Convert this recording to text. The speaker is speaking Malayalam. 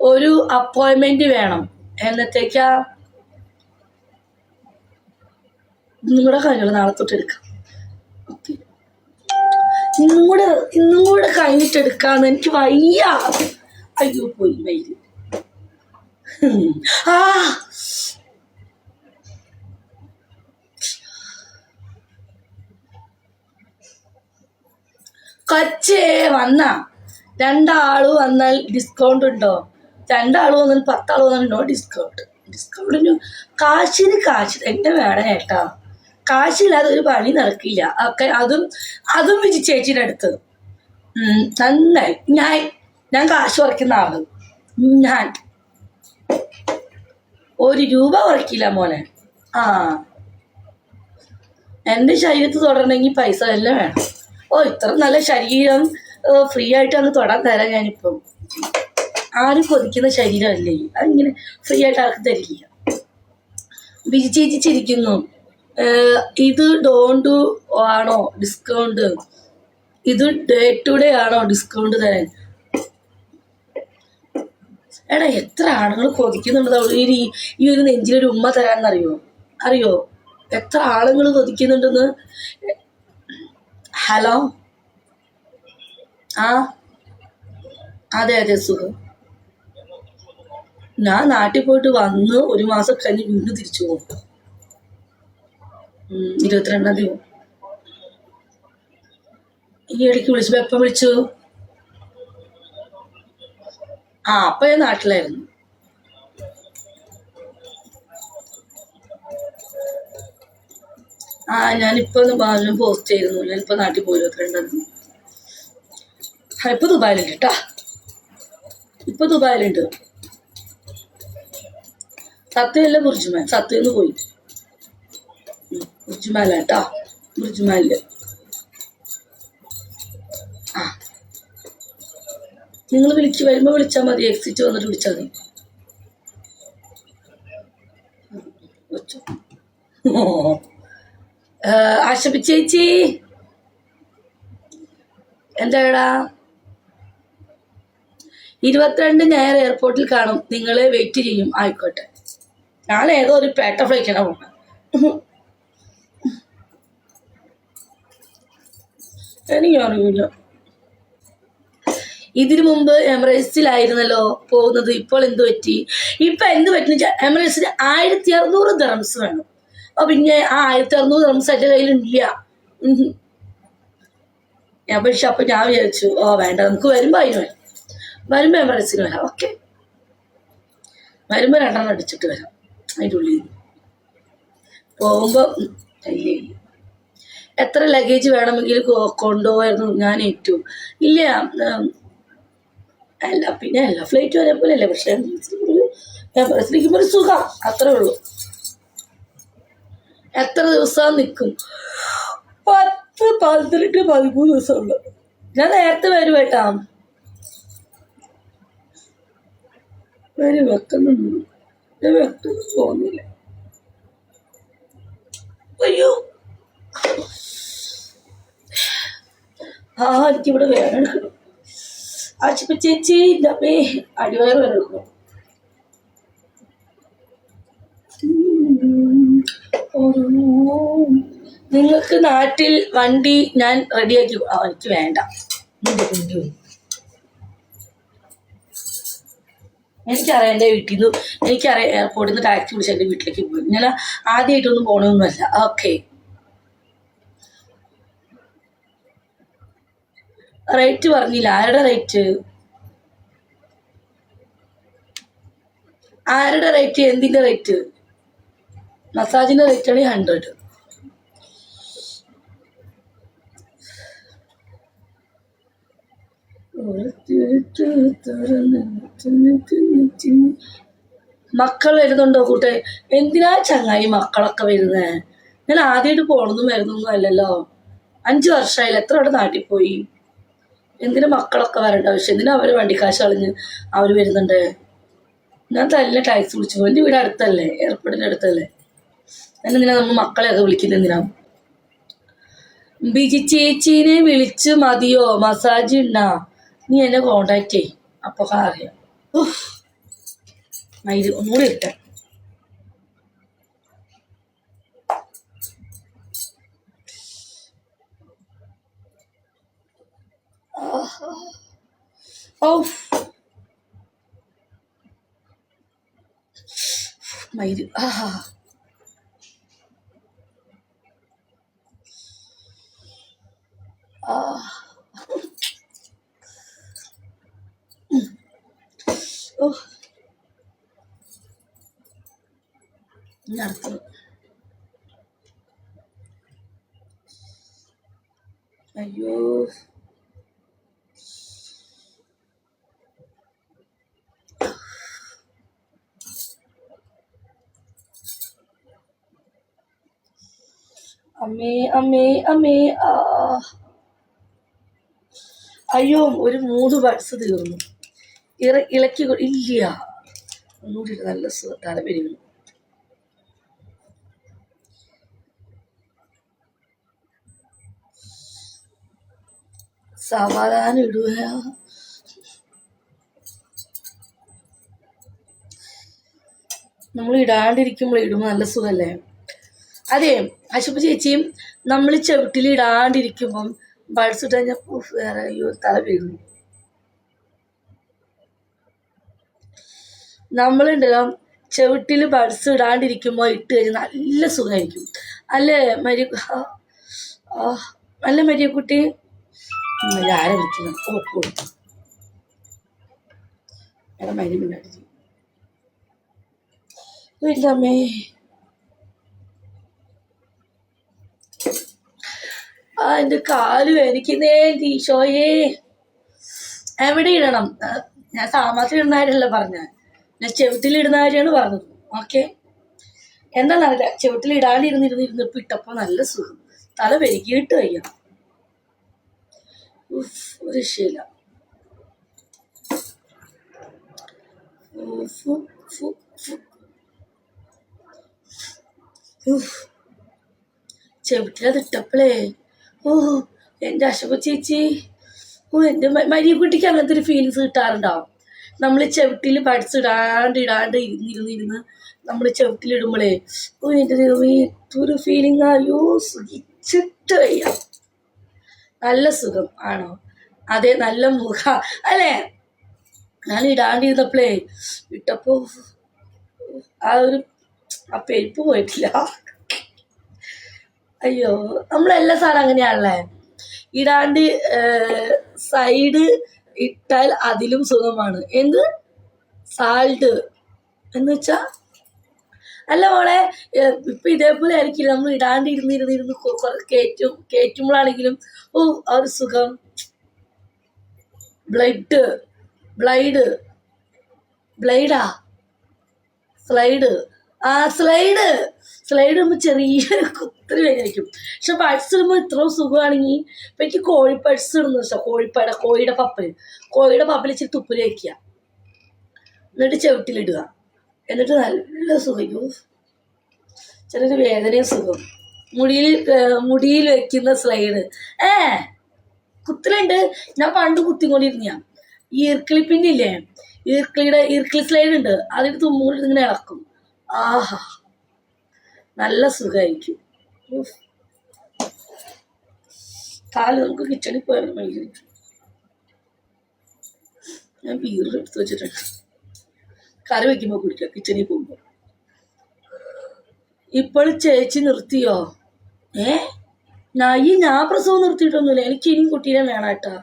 ഒരു അപ്പോയിൻമെന്റ് വേണം. എന്നത്തേക്കാ? നിങ്ങളുടെ കാര്യങ്ങൾ നാളെ തൊട്ട് എടുക്കാം. ഇന്നും കൂടെ ഇന്നും കൂടെ കഴിഞ്ഞിട്ട് എടുക്കാന്ന് എനിക്ക് വയ്യ. അയ്യോ പോയി വൈകി ആ. കച്ചേ വന്ന. രണ്ടാൾ വന്നാൽ ഡിസ്കൗണ്ട് ഉണ്ടോ? രണ്ടാൾ വന്നാൽ പത്താൾ വന്നാൽ നോ ഡിസ്കൗണ്ട് ഡിസ്കൗണ്ടിന് കാശിന് കാശ്. തന്നെ വേണം ഏട്ടാ. കാശില്ലാതെ ഒരു പണി നടക്കില്ല. ഒക്കെ അതും അതും വിജി ചേച്ചിയുടെ അടുത്ത്. നന്നായി. ഞാൻ ഞാൻ കാശ് കുറയ്ക്കുന്ന ആൾ. ഞാൻ. ഒരു രൂപ കുറയ്ക്കില്ല മോനെ. ആ. എന്റെ ശരീരത്ത് തുടരണമെങ്കിൽ പൈസ എല്ലാം വേണം. ഓ ഇത്ര നല്ല ശരീരം. ഫ്രീ ആയിട്ട് അങ്ങ് തൊടാൻ തരാം ഞാനിപ്പം. ആരും കൊതിക്കുന്ന ശരീരമല്ലേ? അതിങ്ങനെ ഫ്രീ ആയിട്ട് ആർക്കും തരില്ല. ബിജി ചിരിക്കുന്നു. ഇത് ഡോണ്ട് ആണോ ഡിസ്കൗണ്ട് ഇത് ഡേ ടു ഡേ ആണോ ഡിസ്കൗണ്ട് തരാൻ? എടാ എത്ര ആണുങ്ങൾ കൊതിക്കുന്നുണ്ട്. ഈ ഈ ഒരു നെഞ്ചിലൊരു ഉമ്മ തരാന്നറിയോ അറിയോ? എത്ര ആളുകൾ കൊതിക്കുന്നുണ്ടെന്ന്? ഹലോ? ആ. അതെ അതെ സുഖം. ഞാൻ നാട്ടിൽ പോയിട്ട് വന്ന് ഒരു മാസം കഴിഞ്ഞ് വീണ്ടും തിരിച്ചു പോകും. ഇരുപത്തിരണ്ടാം തീയതി. ഈ ഇടയ്ക്ക് വിളിച്ചപ്പോ എപ്പം വിളിച്ചു? ആ അപ്പൊ ഞാൻ നാട്ടിലായിരുന്നു. ആ ഞാനിപ്പോ ഒന്ന് ബാലിനും പോസ്റ്റ് ചെയ്തിരുന്നു. ഞാനിപ്പോ നാട്ടിൽ പോയി ഇരുപത്തിരണ്ടാം തീയതി. ഇപ്പൊ ദുബായിലുണ്ട് കേട്ടാ. ഇപ്പൊ ദുബായിലുണ്ട്. സത്യമല്ല ബുർജുമാൻ സത്യന്ന് പോയി. ബുർജുമാല കേട്ടോ. ബുർജുമാലിൽ ആ. നിങ്ങൾ വിളിച്ച് വരുമ്പോൾ വിളിച്ചാൽ മതി. എക്സിറ്റ് വന്നിട്ട് വിളിച്ചാൽ മതി. ആശപിച്ചേച്ചി എന്താടാ ഇരുപത്തിരണ്ട് ഞായർ എയർപോർട്ടിൽ കാണും. നിങ്ങളെ വെയിറ്റ് ചെയ്യും. ആയിക്കോട്ടെ. ഞാൻ ഏതോ ഒരു പേട്ട ഫ്ലൈറ്റാണ് പോകുന്നത് എനിക്ക് അറിയില്ല ഇതിനു മുമ്പ് എമിറേറ്റ്സിലായിരുന്നല്ലോ പോകുന്നത്. ഇപ്പോൾ എന്ത് പറ്റി? ഇപ്പൊ എന്ത് പറ്റുന്ന എമിറേറ്റ്സിന് ആയിരത്തി അറുന്നൂറ് ദർമ്സ് വേണം. അപ്പൊ പിന്നെ ആ ആയിരത്തി അറുന്നൂറ് ദർമ്സ് എന്റെ കയ്യിലില്ല. ഞാൻ പക്ഷെ അപ്പൊ ഞാൻ വിചാരിച്ചു ഓ വേണ്ട. നമുക്ക് വരുമ്പോ അതിന് വരാം വരുമ്പോ എമറേറ്റ്സിന് വരാം. ഓക്കെ. വരുമ്പോ രണ്ടെണ്ണം അടിച്ചിട്ട് വരാം. അതിന്റെ ഉള്ളിൽ നിന്ന്. പോകുമ്പോ ഉം, എത്ര ലഗേജ് വേണമെങ്കിലും കൊണ്ടുപോയിരുന്നു ഞാൻ ഏറ്റു. ഇല്ല അല്ല പിന്നെ എല്ലാ ഫ്ലൈറ്റ് ഒരേപോലെ അല്ലേ പക്ഷേ എമറേറ്റ്സിലിരിക്കുമ്പോൾ ഒരു സുഖം അത്രേ ഉള്ളൂ. എത്ര ദിവസം നിൽക്കും പത്ത് പന്ത്രണ്ട് പതിമൂന്ന് ദിവസം ഉള്ളു ഞാൻ നേരത്തെ വരും കേട്ടാ വരും വെക്കുന്നുണ്ട്. ഞാൻ വെക്കുന്നു തോന്നില്ല. അയ്യോ. ആ എനിക്കിവിടെ എടുക്കണം ആശുപത്രി ചേച്ചി എന്റെ അമ്മേ വരണം എടുക്കണം നിങ്ങൾക്ക് നാട്ടിൽ വണ്ടി ഞാൻ റെഡിയാക്കി എനിക്ക് വേണ്ട. എനിക്കറിയാം എന്റെ വീട്ടിൽ നിന്ന് എനിക്കറിയാം എയർപോർട്ടിൽ നിന്ന് ടാക്സി വിളിച്ച് എന്റെ വീട്ടിലേക്ക് പോയി. ഞാൻ ആദ്യമായിട്ടൊന്നും പോകണമെന്നല്ല ഓക്കെ റേറ്റ് പറഞ്ഞില്ല. ആരുടെ റേറ്റ് ആരുടെ റേറ്റ് എന്തിന്റെ റേറ്റ് മസാജിന്റെ റേറ്റ് ആണ് ഹൺഡ്രഡ് മക്കൾ വരുന്നുണ്ടോ കൂട്ടെ? എന്തിനാ ചങ്ങായി മക്കളൊക്കെ വരുന്നേ? ഞാൻ ആദ്യമായിട്ട് പോണതും വരുന്നൊന്നും അല്ലല്ലോ. അഞ്ചു വർഷമായില്ല എത്ര അവിടെ നാട്ടിൽ പോയി എന്തിനാ മക്കളൊക്കെ വരേണ്ട ആവശ്യം? എന്തിനാ അവർ വണ്ടിക്കാശ് കളഞ്ഞ് അവർ വരുന്നുണ്ട്? ഞാൻ തന്നെ ടാക്സി വിളിച്ചു പോകും എന്റെ വീട് അടുത്തല്ലേ? എയർപോർട്ടിന്റെ അടുത്തല്ലേ? ഞാൻ എന്തിനാ നമ്മൾ മക്കളെയൊക്കെ വിളിക്കുന്നത് എന്തിനാ? ബിജി ചേച്ചീനെ വിളിച്ച് മതിയോ? മസാജ് ഉണ്ടാ നീ എന്നെ കോണ്ടാക്ട് ചെയ് അപ്പൊ അറിയാം. മയിൽ ഒന്നുകൂടി ഇട്ട. മൈര് മയിൽ. ആ ആ അടുത്തത് അയ്യോ. അമ്മേ അമ്മേ അമ്മേ ആ. അയ്യോ ഒരു മൂന്ന് ബഡ്സ് തീർന്നു. ഇറ ഇളക്കി ഇല്ല. ഒന്നുകൂടി നല്ല സുഖം തലപെരുന്നു സാവധാനം ഇടുക. നമ്മൾ ഇടാണ്ടിരിക്കുമ്പോൾ ഇടുമ്പോൾ നല്ല സുഖല്ലേ അതെ അശുഭ ചേച്ചിയും നമ്മൾ ചവിട്ടിൽ ഇടാണ്ടിരിക്കുമ്പം ബഡ്സ് ഇട്ട് കഴിഞ്ഞാൽ അയ്യോ തല വീഴുന്നു നമ്മളുണ്ടല്ലോ ചവിട്ടിൽ ബഡ്സ് ഇടാണ്ടിരിക്കുമ്പോൾ ഇട്ട് കഴിഞ്ഞാൽ നല്ല സുഖമായിരിക്കും അല്ലേ മരി അല്ല മരിയക്കുട്ടി? ആരെ വിളിക്കുന്നു? ഓപ്പ് കൊടുത്തു. എടാ മരി മുന്നാടി ഇല്ല അമ്മേ. ആ എന്റെ കാൽ വേദനിക്കുന്നേ ഈശോയേ. എവിടെ ഇടണം? ഞാൻ സാമാത്തിൽ ഇടുന്ന കാര്യമല്ല പറഞ്ഞ. ഞാൻ ചെവിട്ടിലിടുന്ന കാര്യമാണ് പറഞ്ഞത്. ഓക്കെ എന്താണെന്നറിയില്ല ചെവിട്ടിൽ ഇടാണ്ടിരുന്നിരുന്ന് ഇരുന്നിപ്പോ ഇട്ടപ്പോ നല്ല സുഖം. തല പെരുകിയിട്ട് ഉഫ്, ഒരു. ചെവിട്ടിലത് ഇട്ടപ്പോഴേ ഓ എന്റെ അശോക ചേച്ചി. ഓ എന്റെ മരിയ കുട്ടിക്ക് അങ്ങനത്തെ ഒരു ഫീലിങ്സ് കിട്ടാറുണ്ടാവും നമ്മൾ ചവിട്ടിൽ പഠിച്ച് ഇടാണ്ട് ഇടാണ്ട് ഇരുന്നിരുന്നിരുന്ന് നമ്മൾ ചവിട്ടിലിടുമ്പോഴേ ഓ എന്റെ ദൈവമേ ഒരു ഫീലിംഗ് ആയോ സുഖിച്ചിട്ട് വയ്യ. നല്ല സുഖം ആണോ? അതെ നല്ല മുഖ. അല്ലേ? ഞാൻ ഇടാണ്ടിരുന്നപ്പോഴേ ഇട്ടപ്പോ ആ ഒരു ആ പെരുപ്പ് പോയിട്ടില്ല. അയ്യോ നമ്മളെല്ലാ സാധനം അങ്ങനെയാണല്ലേ? ഇടാണ്ട് സൈഡ് ഇട്ടാൽ അതിലും സുഖമാണ്. എന്ത്? സാൾട്ട് എന്ന് വെച്ചാ? അല്ല മോളെ ഇപ്പൊ ഇതേപോലെ ആയിരിക്കില്ല. നമ്മൾ ഇടാണ്ട് ഇരുന്നിരുന്നിരുന്ന് ഇരുന്ന് ഇരുന്ന് കൊ- കൊ- കയറ്റും കയറ്റുമ്പോഴാണെങ്കിലും ഓ ആ ഒരു സുഖം. Blood blade. ബ്ലൈഡാ? Slide slide slide നമ്മൾ ചെറിയ കുത്തിരി വേദനിക്കും. പക്ഷെ പഴ്സ് ഇടുമ്പോൾ ഇത്രയും സുഖമാണെങ്കിൽ ഇപ്പം എനിക്ക് കോഴി പഴ്സ് ഇടുന്നു ഇഷ്ടം കോഴിപ്പട കോഴിയുടെ പപ്പൽ കോഴിയുടെ പപ്പിൽ ഇച്ചിരി തുപ്പിൽ വയ്ക്കുക എന്നിട്ട് ചവിട്ടിലിടുക. എന്നിട്ട് നല്ല സുഖം ചെറിയൊരു വേദനയും സുഖം. മുടിയിൽ മുടിയിൽ വെക്കുന്ന സ്ലൈഡ് ഏ കുത്തലുണ്ട്. ഞാൻ പണ്ട് കുത്തിക്കൊണ്ടിരുന്ന ഈർക്കിളിപ്പിന്റെ ഇല്ലേ? ഈർക്കിളിയുടെ ഈർക്കിളി സ്ലൈഡ് ഉണ്ട്. അതിൽ തുമ്മുകൊണ്ട് ഇങ്ങനെ ഇളക്കും. ആഹാ. നല്ല സുഖമായിരിക്കും. കാൽ നമുക്ക് കിച്ചണിൽ പോയാലും ഭയങ്കര ഞാൻ ബീറിൽ എടുത്ത് വെച്ചിട്ടുണ്ട്. കറി വെക്കുമ്പോ കുടിക്കുക കിച്ചണിൽ പോകുമ്പോൾ ഇപ്പോൾ ചേച്ചി നിർത്തിയോ? ഏ? ഞാൻ പ്രസവം നിർത്തിയിട്ടൊന്നുമില്ല. എനിക്ക് ഇനിയും കുട്ടീനെ വേണം കേട്ടാ